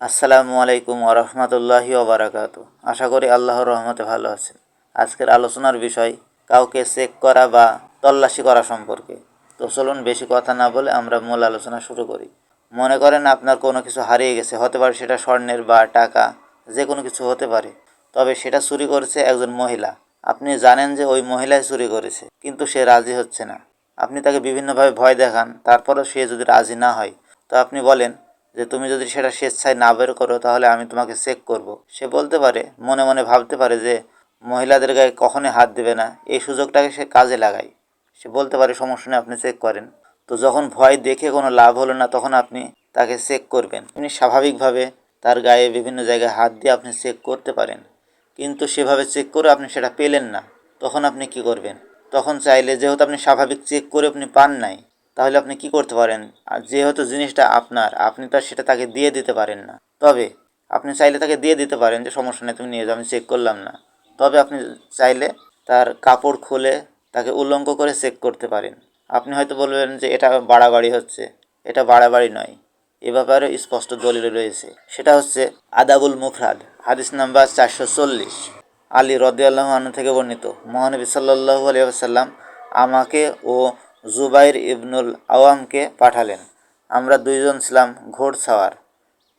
আসসালামু আলাইকুম ওরহমতুল্লাহি ওবরাকাত আশা করি আল্লাহর রহমতে ভালো আছেন। আজকের আলোচনার বিষয়, কাউকে চেক করা বা তল্লাশি করা সম্পর্কে। তো চলুন বেশি কথা না বলে আমরা মূল আলোচনা শুরু করি। মনে করেন আপনার কোনো কিছু হারিয়ে গেছে, হতে পারে সেটা স্বর্ণের বা টাকা যে কোনো কিছু হতে পারে। তবে সেটা চুরি করেছে একজন মহিলা। আপনি জানেন যে ওই মহিলাই চুরি করেছে, কিন্তু সে রাজি হচ্ছে না। আপনি তাকে বিভিন্নভাবে ভয় দেখান, তারপরেও সে যদি রাজি না হয়, তো আপনি বলেন যে তুমি যদি সেটা স্বেচ্ছায় না বের করো, তাহলে আমি তোমাকে চেক করব। সে বলতে পারে, মনে মনে ভাবতে পারে যে মহিলাদের গায়ে কখনই হাত দেবে না, এই সুযোগটাকে সে কাজে লাগায়। সে বলতে পারে, সমস্যা নেই, আপনি চেক করেন। তো যখন ভয় দেখে কোনো লাভ হলো না, তখন আপনি তাকে চেক করবেন। আপনি স্বাভাবিকভাবে তার গায়ে বিভিন্ন জায়গায় হাত দিয়ে আপনি চেক করতে পারেন। কিন্তু সেভাবে চেক করে আপনি সেটা পেলেন না, তখন আপনি কি করবেন? তখন চাইলে, যেহেতু আপনি স্বাভাবিক চেক করে আপনি পান নাই তাহলে আপনি কি করতে পারেন? আর যেহেতু জিনিসটা আপনার, আপনি তো সেটা তাকে দিয়ে দিতে পারেন না। তবে আপনি চাইলে তাকে দিয়ে দিতে পারেন যে, সমস্যা নেই, তুমি নিয়ে যাও, আমি চেক করলাম না। তবে আপনি চাইলে তার কাপড় খুলে তাকে উল্লঙ্গ করে চেক করতে পারেন। আপনি হয়তো বলবেন যে, এটা বাড়াবাড়ি হচ্ছে। এটা বাড়াবাড়ি নয়। এ ব্যাপারে স্পষ্ট দলিল রয়েছে। সেটা হচ্ছে আদাবুল মুফরাদ, হাদিস নাম্বার চারশো চল্লিশ। আলী রদিয়াল্লাহ থেকে বর্ণিত, মহানবী সাল্লাহু আলিয়াল্লাম আমাকে ও জুবাইর ইবনুল আওয়ামকে পাঠালেন। আমরা দুইজন ছিলাম ঘোড়সাওয়ার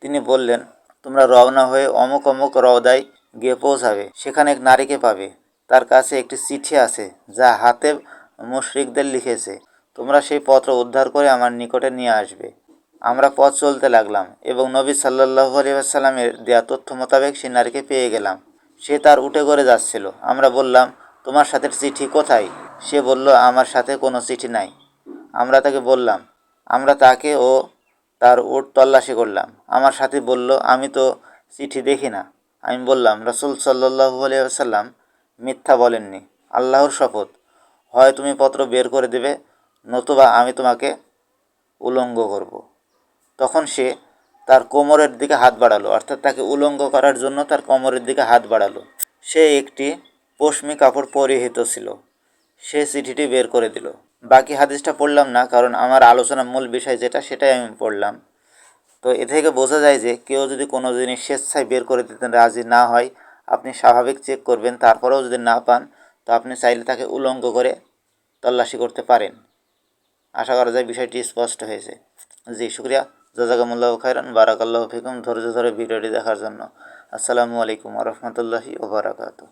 তিনি বললেন, তোমরা রওনা হয়ে অমুক অমুক রওদায় গিয়ে পৌঁছাবে। সেখানে এক নারীকে পাবে। তার কাছে একটি চিঠি আছে, যা হাতে মুশরিকদের লিখেছে। তোমরা সেই পত্র উদ্ধার করে আমার নিকটে নিয়ে আসবে। আমরা পথ চলতে লাগলাম এবং নবী সাল্লাহু আলিয়াল্লামের দেয়া তথ্য মোতাবেক সেই নারীকে পেয়ে গেলাম। সে তার উঠে করে যাচ্ছিল। আমরা বললাম, তোমার সাথে চিঠি কোথায়? সে বলল, আমার সাথে কোনো চিঠি নাই। আমরা তাকে বললাম, আমরা তাকে ও তার উট তল্লাশি করলাম। আমার সাথে বলল, আমি তো চিঠি দেখি না। আমি বললাম, রসুল সাল্লু আলিয়াল্লাম মিথ্যা বলেননি। আল্লাহর শপথ। হয় তুমি পত্র বের করে দেবে, নতুবা আমি তোমাকে উলঙ্গ করব। তখন সে তার কোমরের দিকে হাত বাড়ালো, অর্থাৎ তাকে উলঙ্গ করার জন্য তার কোমরের দিকে হাত বাড়ালো। সে একটি পশমি কাপড় পরিহিত ছিল। সে চিঠিটি বের করে দিল। বাকি হাদিসটা পড়লাম না, কারণ আমার আলোচনার মূল বিষয় যেটা, সেটাই আমি পড়লাম। তো এ থেকে বোঝা যায় যে কেউ যদি কোনো জিনিস স্বেচ্ছায় বের করে দিতে রাজি না হয়, আপনি স্বাভাবিক চেক করবেন, তারপরেও যদি না পান, তো আপনি চাইলে তাকে উলঙ্গ করে তল্লাশি করতে পারেন। আশা করা যায় বিষয়টি স্পষ্ট হয়েছে। জি, শুক্রিয়া। জাজাকামুল্লাহ খাইরান বারাকাল্লাহ ফিকুম। ধৈর্য ধরে ভিডিওটি দেখার জন্য। আসসালামু আলাইকুম রহমতুল্লাহি ওবরাকাতু